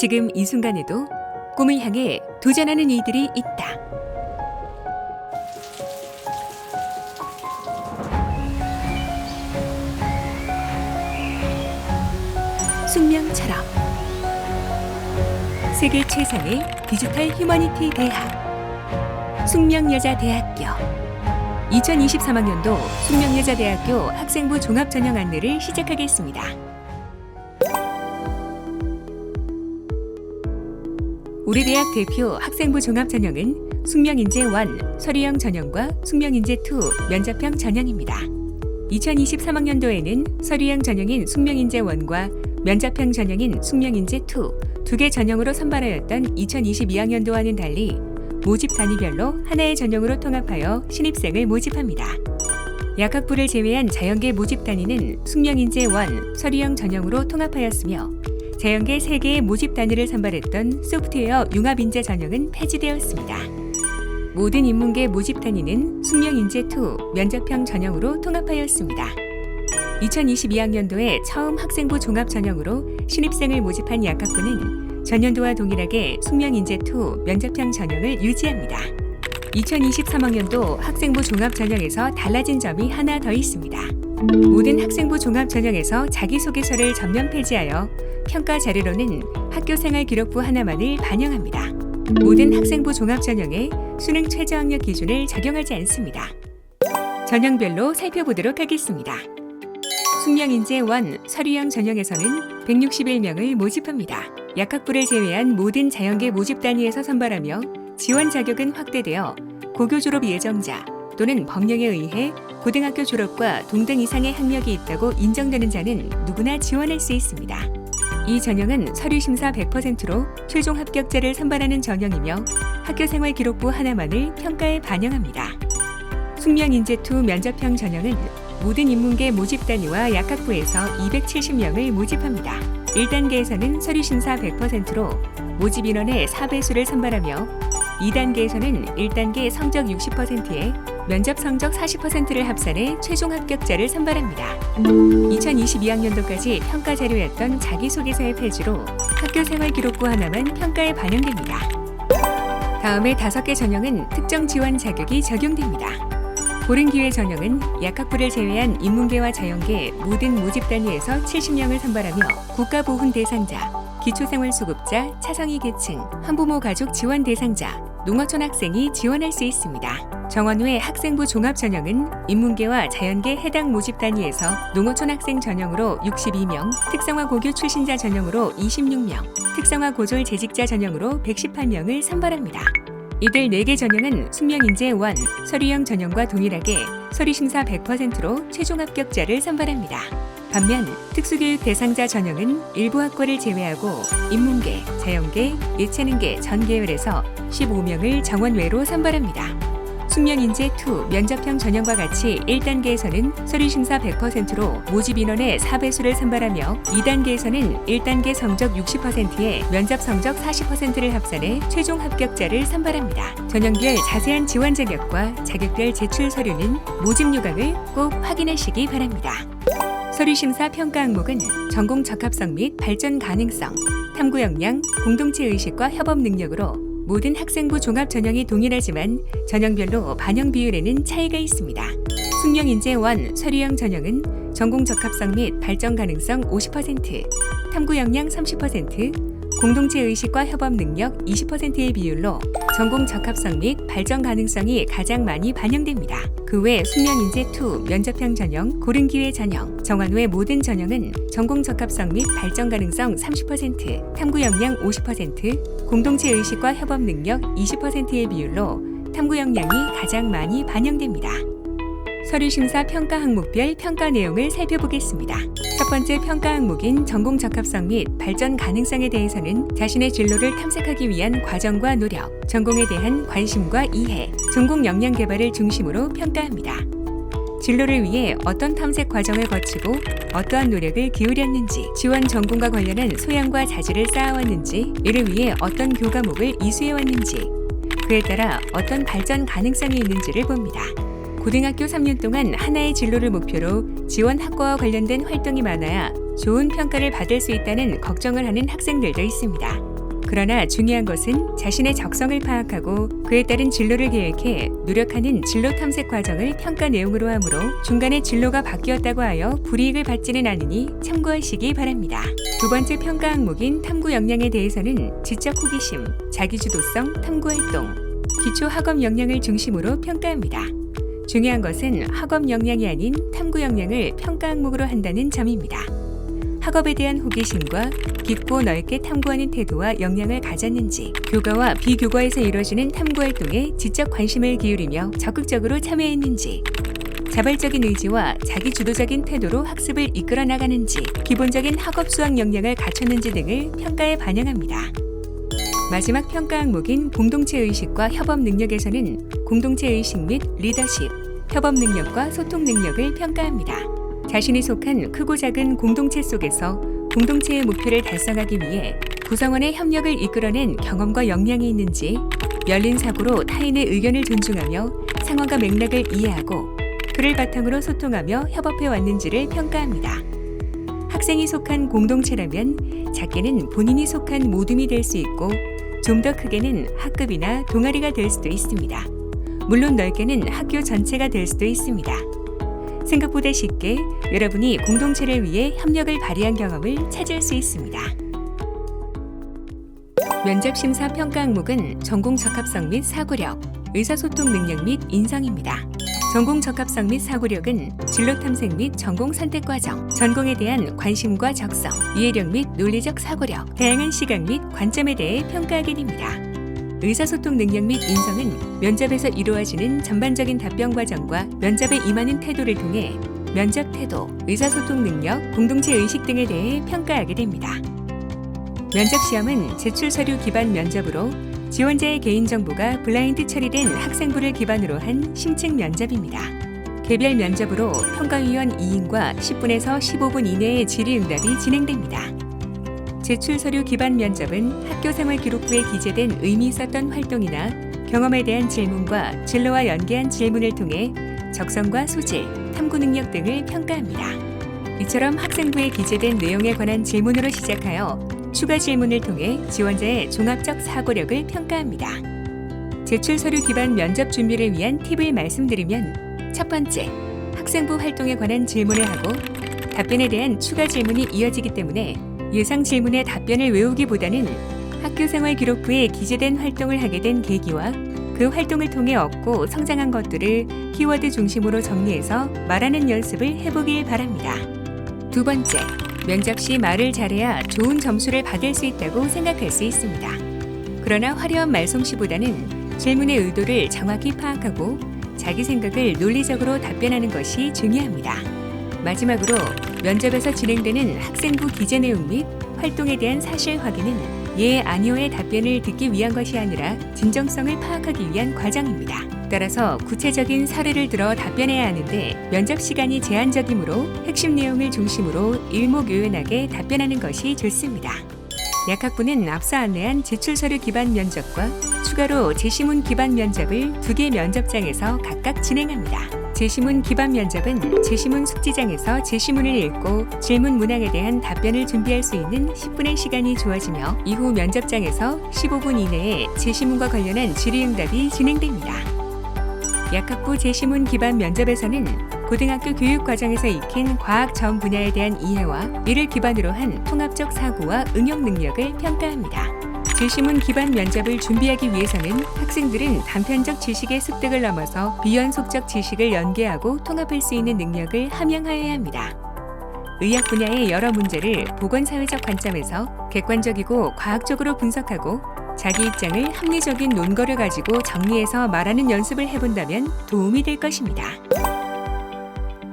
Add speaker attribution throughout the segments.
Speaker 1: 지금 이 순간에도 꿈을 향해 도전하는 이들이 있다. 숙명처럼 세계 최상의 디지털 휴머니티 대학 숙명여자대학교 2023학년도 숙명여자대학교 학생부 종합 전형 안내를 시작하겠습니다. 우리 대학 대표 학생부 종합 전형은 숙명인재 1 서류형 전형과 숙명인재 2 면접형 전형입니다. 2023학년도에는 서류형 전형인 숙명인재 1과 면접형 전형인 숙명인재 2 두 개 전형으로 선발하였던 2022학년도와는 달리 모집 단위별로 하나의 전형으로 통합하여 신입생을 모집합니다. 약학부를 제외한 자연계 모집 단위는 숙명인재 1 서류형 전형으로 통합하였으며 자연계 3개의 모집 단위를 선발했던 소프트웨어 융합인재 전형은 폐지되었습니다. 모든 인문계 모집 단위는 숙명인재 2 면접형 전형으로 통합하였습니다. 2022학년도에 처음 학생부 종합 전형으로 신입생을 모집한 약학부는 전년도와 동일하게 숙명인재 2 면접형 전형을 유지합니다. 2023학년도 학생부 종합 전형에서 달라진 점이 하나 더 있습니다. 모든 학생부 종합 전형에서 자기소개서를 전면 폐지하여 평가 자료로는 학교생활 기록부 하나만을 반영합니다. 모든 학생부 종합 전형에 수능 최저학력 기준을 적용하지 않습니다. 전형별로 살펴보도록 하겠습니다. 숙명인재 1 서류형 전형에서는 161명을 모집합니다. 약학부를 제외한 모든 자연계 모집 단위에서 선발하며 지원 자격은 확대되어 고교 졸업 예정자 또는 법령에 의해 고등학교 졸업과 동등 이상의 학력이 있다고 인정되는 자는 누구나 지원할 수 있습니다. 이 전형은 서류 심사 100%로 최종 합격자를 선발하는 전형이며 학교 생활 기록부 하나만을 평가에 반영합니다. 숙명 인재2 면접형 전형은 모든 인문계 모집 단위와 약학부에서 270명을 모집합니다. 1단계에서는 서류 심사 100%로 모집 인원의 4배수를 선발하며 2단계에서는 1단계 성적 60%에 면접 성적 40%를 합산해 최종 합격자를 선발합니다. 2022학년도까지 평가 자료였던 자기소개서의 폐지로 학교 생활 기록부 하나만 평가에 반영됩니다. 다음에 다섯 개 전형은 특정 지원 자격이 적용됩니다. 고른 기회 전형은 약학부를 제외한 인문계와 자연계 모든 모집 단위에서 70명을 선발하며 국가보훈 대상자, 기초생활수급자, 차상위 계층, 한부모 가족 지원 대상자, 농어촌 학생이 지원할 수 있습니다. 정원 외 학생부 종합 전형은 인문계와 자연계 해당 모집 단위에서 농어촌 학생 전형으로 62명, 특성화 고교 출신자 전형으로 26명, 특성화 고졸 재직자 전형으로 118명을 선발합니다. 이들 4개 전형은 숙명인재 1 서류형 전형과 동일하게 서류심사 100%로 최종 합격자를 선발합니다. 반면 특수교육 대상자 전형은 일부 학과를 제외하고 인문계, 자연계, 예체능계 전 계열에서 15명을 정원 외로 선발합니다. 숙명인재 2 면접형 전형과 같이 1단계에서는 서류심사 100%로 모집 인원의 4배수를 선발하며 2단계에서는 1단계 성적 60%에 면접 성적 40%를 합산해 최종 합격자를 선발합니다. 전형별 자세한 지원 자격과 자격별 제출 서류는 모집 요강을 꼭 확인하시기 바랍니다. 서류심사 평가 항목은 전공 적합성 및 발전 가능성, 탐구 역량, 공동체 의식과 협업 능력으로 모든 학생부 종합 전형이 동일하지만 전형별로 반영 비율에는 차이가 있습니다. 숙명인재 1 서류형 전형은 전공 적합성 및 발전 가능성 50%, 탐구 역량 30%, 공동체 의식과 협업 능력 20%의 비율로 전공 적합성 및 발전 가능성이 가장 많이 반영됩니다. 그 외 숙명인재 2 면접형 전형, 고른 기회 전형, 정한 후의 모든 전형은 전공 적합성 및 발전 가능성 30%, 탐구 역량 50%, 공동체 의식과 협업 능력 20%의 비율로 탐구 역량이 가장 많이 반영됩니다. 서류 심사 평가 항목별 평가 내용을 살펴보겠습니다. 첫 번째 평가 항목인 전공 적합성 및 발전 가능성에 대해서는 자신의 진로를 탐색하기 위한 과정과 노력, 전공에 대한 관심과 이해, 전공 역량 개발을 중심으로 평가합니다. 진로를 위해 어떤 탐색 과정을 거치고 어떠한 노력을 기울였는지, 지원 전공과 관련한 소양과 자질을 쌓아왔는지, 이를 위해 어떤 교과목을 이수해왔는지, 그에 따라 어떤 발전 가능성이 있는지를 봅니다. 고등학교 3년 동안 하나의 진로를 목표로 지원 학과와 관련된 활동이 많아야 좋은 평가를 받을 수 있다는 걱정을 하는 학생들도 있습니다. 그러나 중요한 것은 자신의 적성을 파악하고 그에 따른 진로를 계획해 노력하는 진로 탐색 과정을 평가 내용으로 하므로 중간에 진로가 바뀌었다고 하여 불이익을 받지는 않으니 참고하시기 바랍니다. 두 번째 평가 항목인 탐구 역량에 대해서는 지적 호기심, 자기주도성, 탐구 활동, 기초 학업 역량을 중심으로 평가합니다. 중요한 것은 학업 역량이 아닌 탐구 역량을 평가 항목으로 한다는 점입니다. 학업에 대한 호기심과 깊고 넓게 탐구하는 태도와 역량을 가졌는지, 교과와 비교과에서 이루어지는 탐구 활동에 지적 관심을 기울이며 적극적으로 참여했는지, 자발적인 의지와 자기 주도적인 태도로 학습을 이끌어 나가는지, 기본적인 학업 수학 역량을 갖췄는지 등을 평가에 반영합니다. 마지막 평가 항목인 공동체 의식과 협업 능력에서는 공동체 의식 및 리더십, 협업 능력과 소통 능력을 평가합니다. 자신이 속한 크고 작은 공동체 속에서 공동체의 목표를 달성하기 위해 구성원의 협력을 이끌어낸 경험과 역량이 있는지 열린 사고로 타인의 의견을 존중하며 상황과 맥락을 이해하고 그를 바탕으로 소통하며 협업해 왔는지를 평가합니다. 학생이 속한 공동체라면 작게는 본인이 속한 모둠이 될 수 있고 좀 더 크게는 학급이나 동아리가 될 수도 있습니다. 물론 넓게는 학교 전체가 될 수도 있습니다. 생각보다 쉽게 여러분이 공동체를 위해 협력을 발휘한 경험을 찾을 수 있습니다. 면접 심사 평가 항목은 전공 적합성 및 사고력, 의사소통 능력 및 인성입니다. 전공 적합성 및 사고력은 진로 탐색 및 전공 선택 과정, 전공에 대한 관심과 적성, 이해력 및 논리적 사고력, 다양한 시각 및 관점에 대해 평가하게 됩니다. 의사소통 능력 및 인성은 면접에서 이루어지는 전반적인 답변 과정과 면접에 임하는 태도를 통해 면접 태도, 의사소통 능력, 공동체 의식 등에 대해 평가하게 됩니다. 면접 시험은 제출 서류 기반 면접으로 지원자의 개인정보가 블라인드 처리된 학생부를 기반으로 한 심층 면접입니다. 개별 면접으로 평가위원 2인과 10분에서 15분 이내의 질의응답이 진행됩니다. 제출 서류 기반 면접은 학교 생활 기록부에 기재된 의미 있었던 활동이나 경험에 대한 질문과 진로와 연계한 질문을 통해 적성과 소질, 탐구 능력 등을 평가합니다. 이처럼 학생부에 기재된 내용에 관한 질문으로 시작하여 추가 질문을 통해 지원자의 종합적 사고력을 평가합니다. 제출 서류 기반 면접 준비를 위한 팁을 말씀드리면 첫 번째, 학생부 활동에 관한 질문을 하고 답변에 대한 추가 질문이 이어지기 때문에 예상 질문의 답변을 외우기보다는 학교 생활 기록부에 기재된 활동을 하게 된 계기와 그 활동을 통해 얻고 성장한 것들을 키워드 중심으로 정리해서 말하는 연습을 해보길 바랍니다. 두 번째, 면접 시 말을 잘해야 좋은 점수를 받을 수 있다고 생각할 수 있습니다. 그러나 화려한 말솜씨보다는 질문의 의도를 정확히 파악하고 자기 생각을 논리적으로 답변하는 것이 중요합니다. 마지막으로 면접에서 진행되는 학생부 기재 내용 및 활동에 대한 사실 확인은 예, 아니오의 답변을 듣기 위한 것이 아니라 진정성을 파악하기 위한 과정입니다. 따라서 구체적인 사례를 들어 답변해야 하는데 면접 시간이 제한적이므로 핵심 내용을 중심으로 일목요연하게 답변하는 것이 좋습니다. 약학부는 앞서 안내한 제출 서류 기반 면접과 추가로 제시문 기반 면접을 두 개 면접장에서 각각 진행합니다. 제시문 기반 면접은 제시문 숙지장에서 제시문을 읽고 질문 문항에 대한 답변을 준비할 수 있는 10분의 시간이 주어지며 이후 면접장에서 15분 이내에 제시문과 관련한 질의응답이 진행됩니다. 약학부 제시문 기반 면접에서는 고등학교 교육 과정에서 익힌 과학 전 분야에 대한 이해와 이를 기반으로 한 통합적 사고와 응용 능력을 평가합니다. 제시문 기반 면접을 준비하기 위해서는 학생들은 단편적 지식의 습득을 넘어서 비연속적 지식을 연계하고 통합할 수 있는 능력을 함양하여야 합니다. 의학 분야의 여러 문제를 보건사회적 관점에서 객관적이고 과학적으로 분석하고 자기 입장을 합리적인 논거를 가지고 정리해서 말하는 연습을 해본다면 도움이 될 것입니다.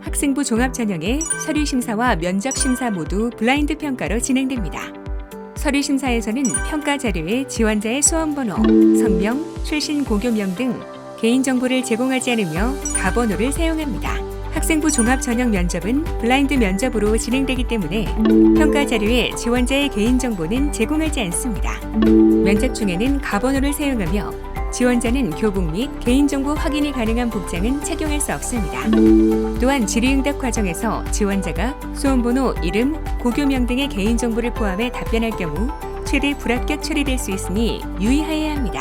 Speaker 1: 학생부 종합 전형의 서류 심사와 면접 심사 모두 블라인드 평가로 진행됩니다. 서류 심사에서는 평가 자료에 지원자의 수험 번호, 성명, 출신 고교명 등 개인 정보를 제공하지 않으며 가번호를 사용합니다. 학생부 종합 전형 면접은 블라인드 면접으로 진행되기 때문에 평가 자료에 지원자의 개인 정보는 제공하지 않습니다. 면접 중에는 가번호를 사용하며 지원자는 교복 및 개인정보 확인이 가능한 복장은 착용할 수 없습니다. 또한 질의응답 과정에서 지원자가 수험번호, 이름, 고교명 등의 개인정보를 포함해 답변할 경우 최대 불합격 처리될 수 있으니 유의하여야 합니다.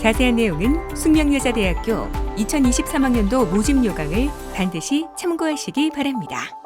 Speaker 1: 자세한 내용은 숙명여자대학교 2023학년도 모집 요강을 반드시 참고하시기 바랍니다.